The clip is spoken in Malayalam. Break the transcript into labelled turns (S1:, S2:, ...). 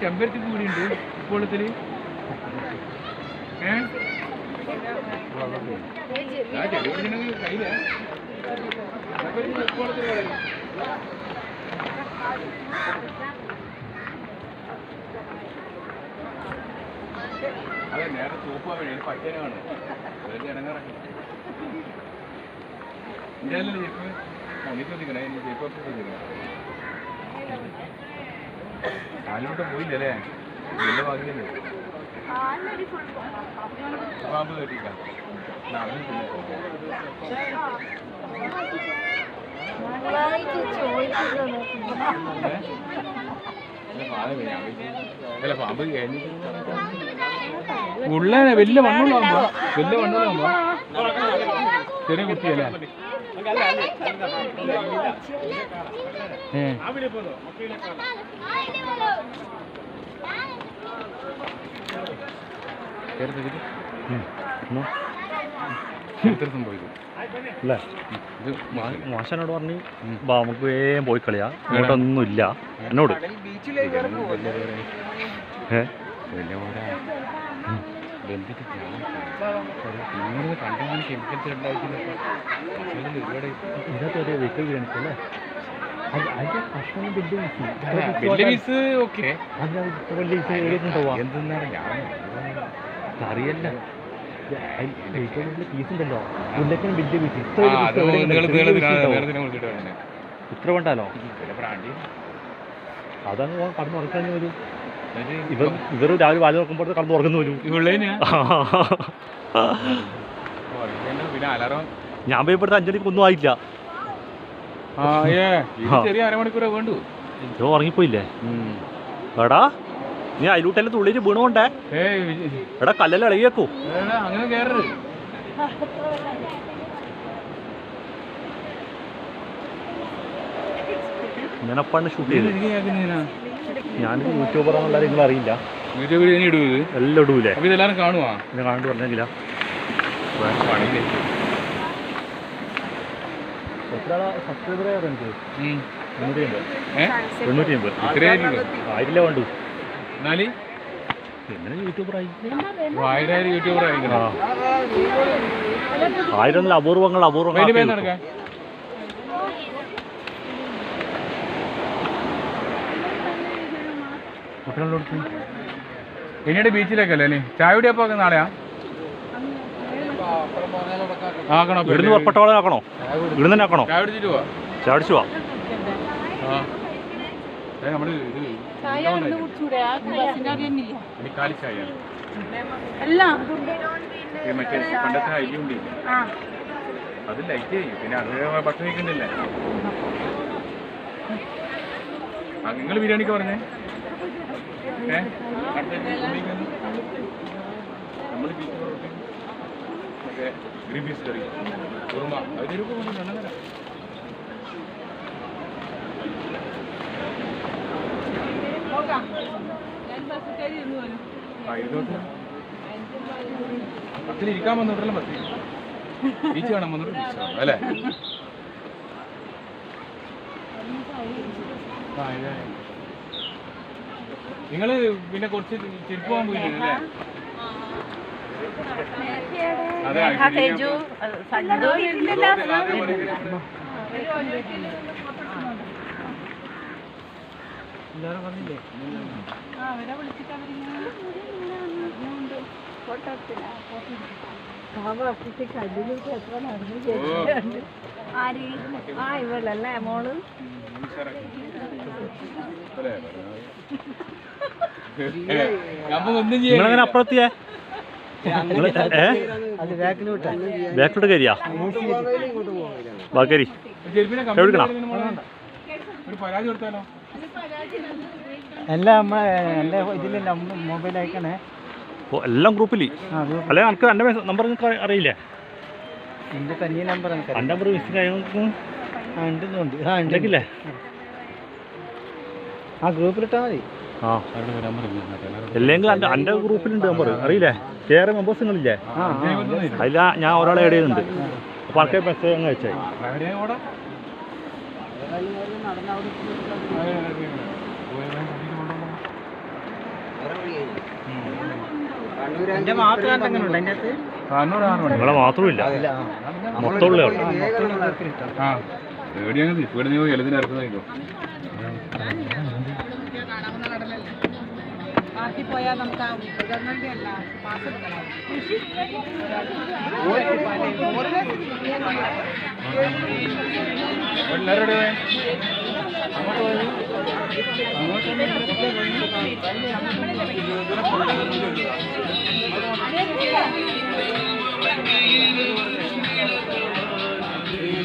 S1: ചെമ്പരത്തി കൂടിയുണ്ട് ഇപ്പോഴത്തിൽ. അതെ നേരെ തൂപ്പ് വഴി പച്ചനെ കാണും. ഇടങ്ങാറൊക്കെ. എന്തായാലും ചെരുപ്പ് പണി ശ്രദ്ധിക്കണേ ശ്രദ്ധിക്കണം കാലിലോട്ട് പോയില്ലല്ലേ? വലിയ ഭാഗ്യല്ലേ? പാമ്പ് കേട്ടില്ല അല്ല പാമ്പ് കഴിഞ്ഞിട്ട് ഉള്ളേ വലിയ മണ്ണുള്ളതാകുമ്പോ വലിയ മണ്ണുള്ളതാകുമ്പോ ചെറിയ കുട്ടിയല്ലേ?
S2: അല്ലേ?
S1: ഇത്
S2: മാഷനോട് പറഞ്ഞു ബാ നമുക്ക് വേഗം പോയി കളിയാ ഇങ്ങോട്ടൊന്നും ഇല്ല എന്നോട് ഏ
S1: ബന്ധിട്ട് നിങ്ങൾ കണ്ടാണ് കെമിക്കൽസ് ഉണ്ടായിരിക്കുന്നത് ഒരുപാട്
S2: ഒരു വെഹിക്കിൾ
S1: എന്തെന്നാണ് ഞാൻ
S2: അറിയല്ല. ഉണ്ടല്ലോ. പീസ് ഇത്ര
S1: ബ്രാൻഡി
S2: അതങ്ങ് കടന്നുറക്കാൻ കടന്ന് ഉറക്കാൻ വരും
S1: എന്നിട്ട്
S2: ഇവർ ഇവർ രാവിലെ വാൽ നോക്കുമ്പോൾ കടന്ന് ഉറങ്ങുന്നു വരും ഞാൻ പോയപ്പോഴത്തെ അഞ്ചടിക്ക് ഒന്നും ആയില്ല
S1: ഇത്
S2: ഉറങ്ങിപ്പോയില്ലേ? എടാ നീ അതിലൂട്ടല്ലേ തുള്ളിയിട്ട് വീണുകൊണ്ടേ
S1: ഏയ്
S2: എടാ കല്ലല്ലേ ഇളകിയേക്കൂ.
S1: അങ്ങനെ കേറരുത്
S2: ഇങ്ങനെപ്പാണ് ഷൂട്ട് ചെയ്തത് ഞാൻ യൂട്യൂബറാന്നുള്ള നിങ്ങൾ അറിയില്ല.
S1: യൂട്യൂബിൽ ഇനി ഇടൂ ഇത്
S2: എല്ലാം ഇടൂലേ?
S1: അപ്പൊ ഇതെല്ലാരും കാണുവാ?
S2: ഇത് കാണിട്ട് പറഞ്ഞെങ്കില. സബ്സ്ക്രൈബർ എനിക്ക്? അമ്പത് അമ്പത് വേണ്ടു
S1: എന്നാൽ?
S2: എങ്ങനെ യൂട്യൂബറായി
S1: ആയിരം
S2: അപൂർവങ്ങൾ അപൂർവങ്ങൾ
S1: പേര് നടക്കാൻ പിന്നീട് ബീച്ചിലേക്കല്ലേ നീ ചായ കുടിയപ്പോ നാളെയാ ആക്കണോ
S2: ഇവിടുന്ന് പുറപ്പെട്ടോളെ ആക്കണോ? ഇവിടുന്ന് തന്നെ ആക്കണോ?
S1: ചായ കുടിച്ചിട്ട് പോവാ. നമ്മൾ ഇത്
S3: ചായ
S1: മറ്റേ പണ്ടത്തെ അരി ഉണ്ടില്ലേ? അത് ലൈറ്റ് ചെയ്യും പിന്നെ അത് ഭക്ഷണം കഴിക്കുന്നില്ലേ ആ നിങ്ങൾ ബിരിയാണിക്ക് പറഞ്ഞേ? നമ്മൾ ഇരിക്കാൻ വന്നോട്ടല്ല ബസ്സിൽ ബീച്ച് കാണാൻ വന്നോട്ട് ബീച്ച് അല്ലേ? ആ ഇതെ. നിങ്ങൾ പിന്നെ കുറച്ച് ചെരുപ്പ് പോകാൻ പോയില്ലേ അതെ
S3: അവരെ വിളിച്ചിട്ട് അവരിങ്ങനെ ആര് ആ ഇവളല്ലേ
S1: മോൾ
S2: നിങ്ങളെങ്ങനെ അപ്പുറത്തിയേ ഏ? ബാക്കിലോട്ട് കയറിയാ? ബാക്കരി.
S4: എല്ലാം നമ്മളെ എന്റെ ഇതിലല്ല മൊബൈൽ അയക്കണേ.
S2: ഓ എല്ലാം ഗ്രൂപ്പിൽ അല്ലെ എനിക്ക് എന്റെ നമ്പർ നിങ്ങൾക്ക് അറിയില്ലേ?
S4: എന്റെ തനിയെ നമ്പർ
S2: എന്റെ നമ്പർ മിസ്സിംഗ് ആയി
S4: ആ ഉണ്ട് ഉണ്ട്. ആ ഉണ്ട്
S2: ഉണ്ടെങ്കിലേ
S4: ആ ഗ്രൂപ്പിലിട്ടാൽ മതി
S2: ആ അല്ലെങ്കിൽ എന്റെ എന്റെ ഗ്രൂപ്പിലുണ്ട് നമ്പർ അറിയില്ലേ വേറെ മെമ്പേഴ്സ് നിങ്ങളില്ലേ അതിൽ ഞാൻ ഒരാളെ ആഡ് ചെയ്യുന്നുണ്ട് അപ്പോൾ ആൾക്കാർ മെസ്സേജ് അങ്ങ് അയച്ചായി നിങ്ങളെ മാത്രമില്ല
S4: ഇല്ല
S2: മൊത്തമുള്ള
S4: ആ
S1: പേടിയാണ് നീ
S3: ബാക്കി പോയാൽ നമുക്ക് ആ ഗവൺമെന്റ് അല്ല പാസ് എടുക്കണം
S1: എല്ലാവരുടെ
S3: അങ്ങോട്ട്